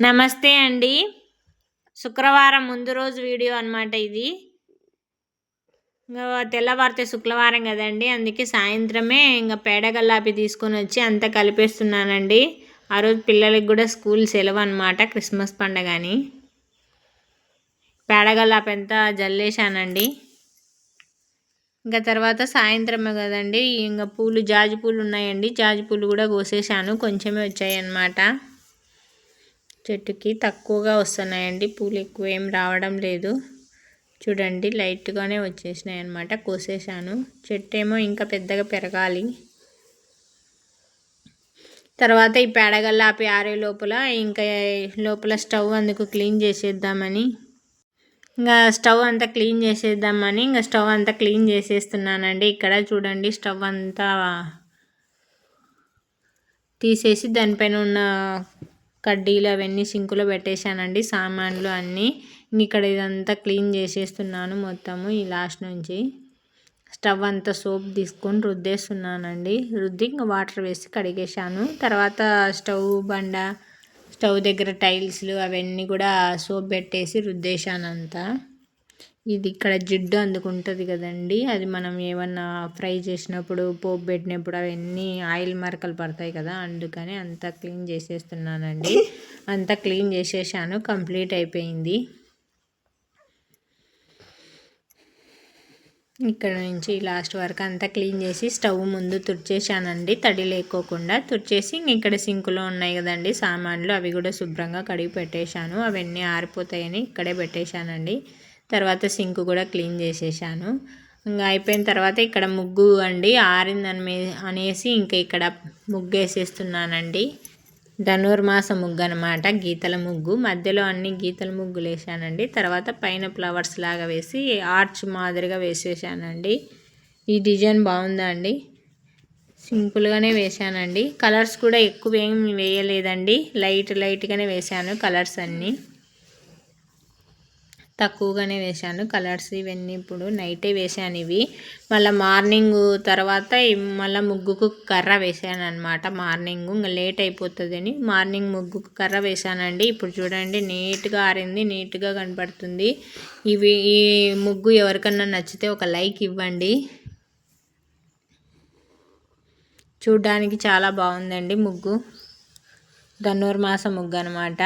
నమస్తే అండి. శుక్రవారం ముందు రోజు వీడియో అనమాట ఇది. ఇంకా తెల్లవారితే శుక్రవారం కదండి. అందుకే సాయంత్రమే ఇంకా పేడగల్లాపి తీసుకొని వచ్చి అంతా కలిపేస్తున్నానండి. ఆ రోజు పిల్లలకి కూడా స్కూల్ సెలవు అనమాట క్రిస్మస్ పండగ అని పేడగల్లాపి ఎంత జల్లేశానండి. ఇంకా తర్వాత సాయంత్రమే కదండి. ఇంకా పూలు జాజి పూలు ఉన్నాయండి. జాజి పూలు కూడా కోసేసాను కొంచెమే వచ్చాయి అన్నమాట చెట్టుకి తక్కువగా వస్తున్నాయండి. పూలు ఎక్కువ ఏం రావడం లేదు. చూడండి లైట్గానే వచ్చేసినాయి అనమాట కోసేసాను చెట్టు ఏమో ఇంకా పెద్దగా పెరగాలి. తర్వాత ఈ పేడగల్లాపి ఆరే లోపల ఇంకా లోపల స్టవ్ అందుకు క్లీన్ చేసేద్దామని. ఇంకా స్టవ్ అంతా క్లీన్ చేసేద్దామని ఇంకా స్టవ్ అంతా క్లీన్ చేసేస్తున్నానండి. ఇక్కడ చూడండి స్టవ్ అంతా తీసేసి దానిపైన ఉన్న కడ్డీలు అవన్నీ సింకులో పెట్టేశానండి సామాన్లు అన్నీ. ఇక్కడ ఇదంతా క్లీన్ చేసేస్తున్నాను మొత్తము ఈ లాస్ట్ నుంచి. స్టవ్ అంతా సోప్ తీసుకొని రుద్దేస్తున్నానండి. రుద్ది ఇంకా వాటర్ వేసి కడిగేశాను. తర్వాత స్టవ్ బండ స్టవ్ దగ్గర టైల్స్లు అవన్నీ కూడా సోప్ పెట్టేసి రుద్దేశాను అంతా ఇది ఇక్కడ జిడ్డు అందుకుంటుంది కదండి. అది మనం ఏమన్నా ఫ్రై చేసినప్పుడు పోపు పెట్టినప్పుడు అవన్నీ ఆయిల్ మరకలు పడతాయి కదా అందుకని అంతా క్లీన్ చేసేస్తున్నానండి. అంతా క్లీన్ చేసేసాను కంప్లీట్ అయిపోయింది. ఇక్కడ నుంచి లాస్ట్ వరకు అంతా క్లీన్ చేసి స్టవ్ ముందు తుడిచేసానండి. తడి లేకోకుండా తుడిచేసి ఇక్కడ సింకులో ఉన్నాయి కదండి సామాన్లు అవి కూడా శుభ్రంగా కడిగి పెట్టేశాను. అవన్నీ ఆరిపోతాయని ఇక్కడే పెట్టేశానండి. తర్వాత సింక్ కూడా క్లీన్ చేసేసాను. ఇంకా అయిపోయిన తర్వాత ఇక్కడ ముగ్గు అండి ఆరిందని అనేసి ఇంకా ఇక్కడ ముగ్గు వేసేస్తున్నానండి ధనుర్మాస ముగ్గు అనమాట గీతల ముగ్గు. మధ్యలో అన్ని గీతల ముగ్గులు వేసానండి. తర్వాత పైన ఫ్లవర్స్ లాగా వేసి ఆర్చ్ మాదిరిగా వేసేసానండి. ఈ డిజైన్ బాగుందా అండి? సింపుల్గానే వేసానండి. కలర్స్ కూడా ఎక్కువ ఏమి వేయలేదండి. లైట్ లైట్గానే వేసాను కలర్స్ అన్నీ. తక్కువగానే వేశాను. కలర్స్ ఇవన్నీ ఇప్పుడు నైటే వేసాను ఇవి. మళ్ళీ మార్నింగ్ తర్వాత మళ్ళీ ముగ్గుకు కర్ర వేసాను అనమాట మార్నింగ్. ఇంకా లేట్ అయిపోతుందని మార్నింగ్ ముగ్గుకు కర్ర వేశానండి. ఇప్పుడు చూడండి నీట్గా ఆరింది నీట్గా కనపడుతుంది. ఇవి ఈ ముగ్గు ఎవరికన్నా నచ్చితే ఒక లైక్ ఇవ్వండి. చూడ్డానికి చాలా బాగుందండి ముగ్గు. ధనుర్మాస ముగ్గు అనమాట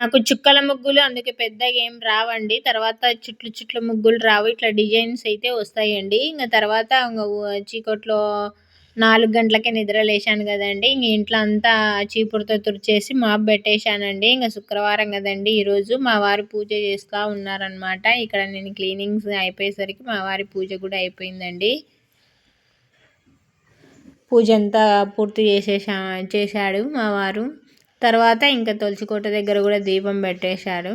నాకు చుక్కల ముగ్గులు అందుకే పెద్దగా ఏం రావండి. తర్వాత చుట్లు చుట్లు ముగ్గులు రావు. ఇట్లా డిజైన్స్ అయితే వస్తాయండి. ఇంకా తర్వాత చీకట్లో నాలుగు గంటలకే నిద్ర లేచాను కదండి. ఇంక ఇంట్లో అంతా చీపురుతో తుడిచేసి మాప్ పెట్టేశానండి. ఇంకా శుక్రవారం కదండి ఈరోజు. మా వారు పూజ చేస్తూ ఉన్నారనమాట ఇక్కడ నేను క్లీనింగ్స్ అయిపోయేసరికి మా వారి పూజ కూడా అయిపోయిందండి. పూజ అంతా పూర్తి చేసేసా చేశాడు మా వారు. తర్వాత ఇంకా తులసికోట దగ్గర కూడా దీపం పెట్టేశారు.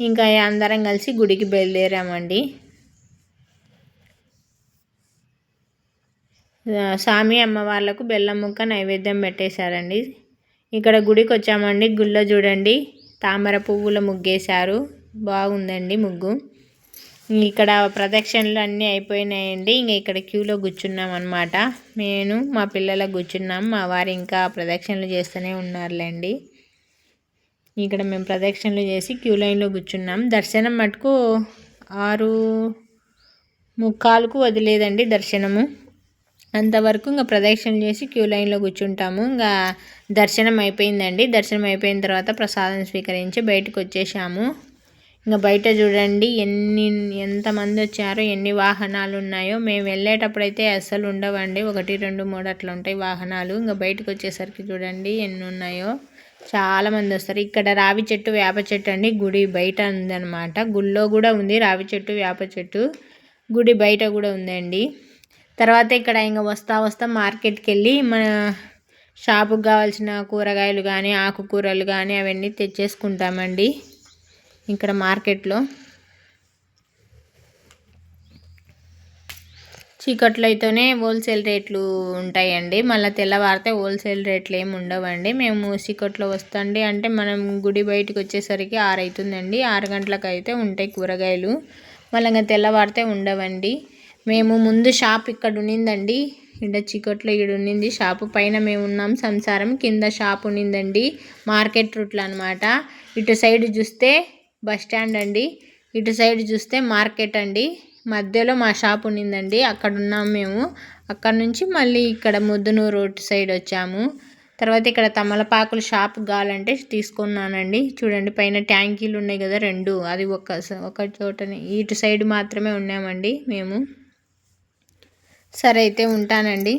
ఇంకా అందరం కలిసి గుడికి బయలుదేరామండి. స్వామి అమ్మవార్లకు బెల్లం ముక్క నైవేద్యం పెట్టేశారండి. ఇక్కడ గుడికి వచ్చామండి. గుళ్ళో చూడండి. తామర పువ్వుల ముగ్గేశారు. బాగుందండి ముగ్గు. ఇక్కడ ప్రదక్షిణలు అన్నీ అయిపోయినాయండి. ఇంకా ఇక్కడ క్యూలో కూర్చున్నాం అనమాట నేను మా పిల్లలకు కూర్చున్నాం. మా వారు ఇంకా ప్రదక్షిణలు చేస్తూనే ఉన్నారులేండి. ఇక్కడ మేము ప్రదక్షిణలు చేసి క్యూ లైన్లో కూర్చున్నాం. దర్శనం మటుకు ఆరు ముక్కాలకు వదిలేదండి దర్శనము. అంతవరకు ఇంకా ప్రదక్షిణలు చేసి క్యూ లైన్లో కూర్చుంటాము. ఇంకా దర్శనం అయిపోయిందండి. దర్శనం అయిపోయిన తర్వాత ప్రసాదం స్వీకరించి బయటకు వచ్చేసాము. ఇంకా బయట చూడండి ఎన్ని ఎంతమంది వచ్చారో ఎన్ని వాహనాలు ఉన్నాయో మేము వెళ్ళేటప్పుడు అయితే అస్సలు ఉండవండి. ఒకటి రెండు మూడు అట్లా ఉంటాయి వాహనాలు. ఇంకా బయటకు వచ్చేసరికి చూడండి ఎన్ని ఉన్నాయో చాలామంది వస్తారు. ఇక్కడ రావి చెట్టు వేప చెట్టు అండి. గుడి బయట ఉందన్నమాట. గుళ్ళో కూడా ఉంది రావి చెట్టు వేప చెట్టు. గుడి బయట కూడా ఉందండి. తర్వాత ఇక్కడ ఇంకా వస్తా వస్తా మార్కెట్కి వెళ్ళి మన షాపుకి కావాల్సిన కూరగాయలు కానీ ఆకుకూరలు కానీ అవన్నీ తెచ్చేసుకుంటామండి. ఇక్కడ మార్కెట్లో. చీకట్లో అయితేనే హోల్సేల్ రేట్లు ఉంటాయండి. మళ్ళీ తెల్లవారితే హోల్సేల్ రేట్లు ఏమి ఉండవండి. మేము చీకట్లో వస్తండి అంటే మనం గుడి బయటకు వచ్చేసరికి ఆరు అవుతుందండి ఆరు గంటలకు అయితే ఉంటాయి కూరగాయలు. మళ్ళీ ఇంకా తెల్లవారితే ఉండవండి. మేము ముందు షాప్ ఇక్కడ ఉన్నిందండి. ఇక్కడ చీకట్లో ఇక్కడ ఉన్నింది. షాపు పైన మేము ఉన్నాం. సంసారం కింద షాప్ ఉన్నిందండి. మార్కెట్ రూట్లో అనమాట ఇటు సైడ్ చూస్తే బస్ స్టాండ్ అండి. ఇటు సైడ్ చూస్తే మార్కెట్ అండి. మధ్యలో మా షాప్ ఉన్నిందండి. అక్కడ ఉన్నాం మేము. అక్కడ నుంచి మళ్ళీ ఇక్కడ ముద్దునూరు రోడ్ సైడ్ వచ్చాము. తర్వాత ఇక్కడ తమలపాకుల షాప్ కావాలంటే తీసుకున్నానండి. చూడండి పైన ట్యాంకీలు ఉన్నాయి కదా రెండు. అది ఒక ఒక చోటనే ఇటు సైడ్ మాత్రమే ఉన్నామండి మేము. సరే అయితే ఉంటానండి.